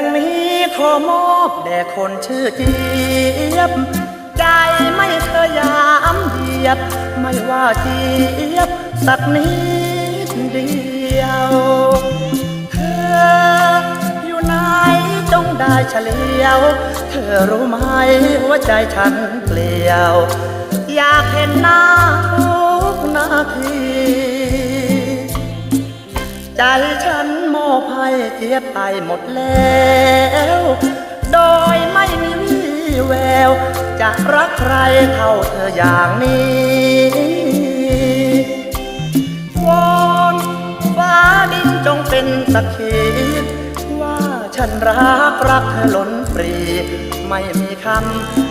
งนี้ขอมอบแด่คนชื่อเจี๊ยบ ใจไม่เคยยามเหยียบ ไม่ว่าเจี๊ยบ สักนิดเดียว เธออยู่ไหนจงได้เฉลียว เธอรู้ไหมหัวใจฉันเปลี่ยว อยากเห็นหน้า ใจฉันโมอบให้เจี๊ยบไปหมดแล้ว โดยไม่มีวี่แวว จะรักใครเท่าเธออย่างนี้วอนฟ้าดินจงเป็นสักขีว่าฉันรักรักเธอล้นปรี ไม่มีคำ